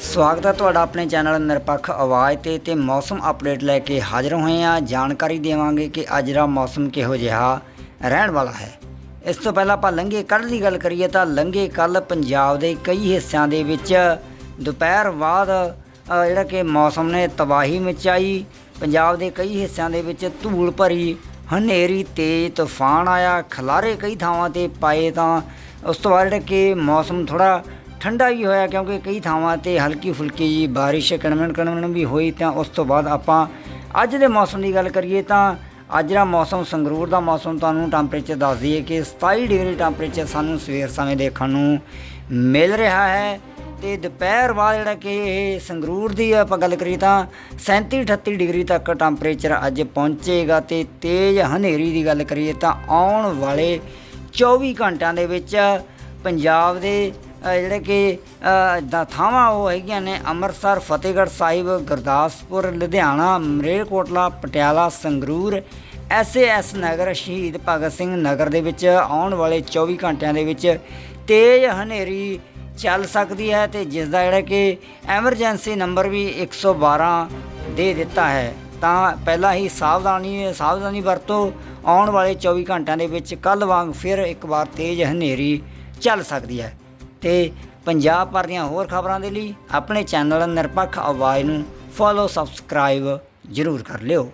ਸਵਾਗਤ ਹੈ ਤੁਹਾਡਾ ਆਪਣੇ ਚੈਨਲ ਨਿਰਪੱਖ ਆਵਾਜ਼ ਤੇ ਤੇ ਮੌਸਮ ਅਪਡੇਟ ਲੈ ਕੇ ਹਾਜ਼ਰ ਹੋਏ ਆ ਜਾਣਕਾਰੀ ਦੇਵਾਂਗੇ ਕਿ ਅੱਜ ਦਾ ਮੌਸਮ ਕਿਹੋ ਜਿਹਾ ਰਹਿਣ ਵਾਲਾ ਹੈ। ਇਸ ਤੋਂ ਪਹਿਲਾਂ ਆਪਾਂ ਲੰਘੇ ਕੱਲ੍ਹ ਦੀ ਗੱਲ ਕਰੀਏ ਤਾਂ ਲੰਘੇ ਕੱਲ ਪੰਜਾਬ ਦੇ ਕਈ ਹਿੱਸਿਆਂ ਦੇ ਵਿੱਚ ਦੁਪਹਿਰ ਬਾਅਦ ਜਿਹੜਾ ਕਿ ਮੌਸਮ ਨੇ ਤਬਾਹੀ ਮਚਾਈ। ਪੰਜਾਬ ਦੇ ਕਈ ਹਿੱਸਿਆਂ ਦੇ ਵਿੱਚ ਧੂਲ ਭਰੀ, ਹਨੇਰੀ, ਤੇਜ਼ ਤੂਫਾਨ ਆਇਆ। ਖਲਾਰੇ ਕਈ ਥਾਵਾਂ ਤੇ ਪਾਏ ਤਾਂ ਉਸ ਤੋਂ ਬਾਅਦ ਜਿਹੜਾ ਕਿ ਮੌਸਮ ਥੋੜਾ ਠੰਡਾ ਵੀ ਹੋਇਆ ਕਿਉਂਕਿ ਕਈ ਥਾਵਾਂ ਤੇ ਹਲਕੀ ਫੁਲਕੀ ਜੀ ਬਾਰਿਸ਼ ਕਣਮਣ ਕਣਮਣ ਵੀ ਹੋਈ ਤਾਂ ਉਸ ਤੋਂ ਬਾਅਦ ਆਪਾਂ ਅੱਜ ਦੇ ਮੌਸਮ ਦੀ ਗੱਲ ਕਰੀਏ ਤਾਂ ਅੱਜ ਦਾ ਮੌਸਮ ਸੰਗਰੂਰ ਦਾ ਮੌਸਮ ਤੁਹਾਨੂੰ ਟੈਂਪਰੇਚਰ ਦੱਸ ਦਈਏ ਕਿ 27 ਡਿਗਰੀ ਟੈਂਪਰੇਚਰ ਸਾਨੂੰ ਸਵੇਰ ਸਮੇਂ ਦੇਖਣ ਨੂੰ ਮਿਲ ਰਿਹਾ ਹੈ ਤੇ ਦੁਪਹਿਰ ਬਾਅਦ ਜਿਹੜਾ ਕਿ ਇਹ ਸੰਗਰੂਰ ਦੀ ਆਪਾਂ ਗੱਲ ਕਰੀਏ ਤਾਂ 37 38 ਡਿਗਰੀ ਤੱਕ ਟੈਂਪਰੇਚਰ ਅੱਜ ਪਹੁੰਚੇਗਾ ਤੇ ਤੇਜ਼ ਹਨੇਰੀ ਦੀ ਗੱਲ ਕਰੀਏ ਤਾਂ ਆਉਣ ਵਾਲੇ 24 ਘੰਟਿਆਂ ਦੇ ਵਿੱਚ ਪੰਜਾਬ ਦੇ ਅ, ਜਿਹੜੇ ਕਿ ਅ, ਦਾ ਥਾਵਾਂ ਉਹ ਹੈਗੀਆਂ ਨੇ Amritsar Fatehgarh Sahib Gurdaspur Ludhiana Malerkotla Patiala Sangrur S A S Nagar Shaheed Bhagat Singh ਨਗਰ ਦੇ ਵਿੱਚ ਆਉਣ ਵਾਲੇ 24 ਘੰਟਿਆਂ ਦੇ ਵਿੱਚ ਤੇਜ਼ ਹਨੇਰੀ ਚੱਲ ਸਕਦੀ ਹੈ ਤੇ ਜਿਸ ਦਾ ਜਿਹੜਾ ਕਿ ਐਮਰਜੈਂਸੀ ਨੰਬਰ ਵੀ 112 ਦੇ ਦਿੱਤਾ ਹੈ। ਤਾਂ ਪਹਿਲਾਂ ਹੀ ਸਾਵਧਾਨੀ ਸਾਵਧਾਨੀ ਵਰਤੋ ਆਉਣ ਵਾਲੇ 24 ਘੰਟਿਆਂ ਦੇ ਵਿੱਚ ਕੱਲ ਵਾਂਗ ਫਿਰ ਇੱਕ ਵਾਰ ਤੇਜ਼ ਹਨੇਰੀ ਚੱਲ ਸਕਦੀ ਹੈ। ਤੇ ਪੰਜਾਬ ਭਰ ਦੀਆਂ ਹੋਰ ਖਬਰਾਂ ਦੇ ਲਈ ਆਪਣੇ ਚੈਨਲ ਨਿਰਪੱਖ ਆਵਾਜ਼ ਨੂੰ ਫੋਲੋ ਸਬਸਕ੍ਰਾਈਬ ਜ਼ਰੂਰ ਕਰ ਲਿਓ।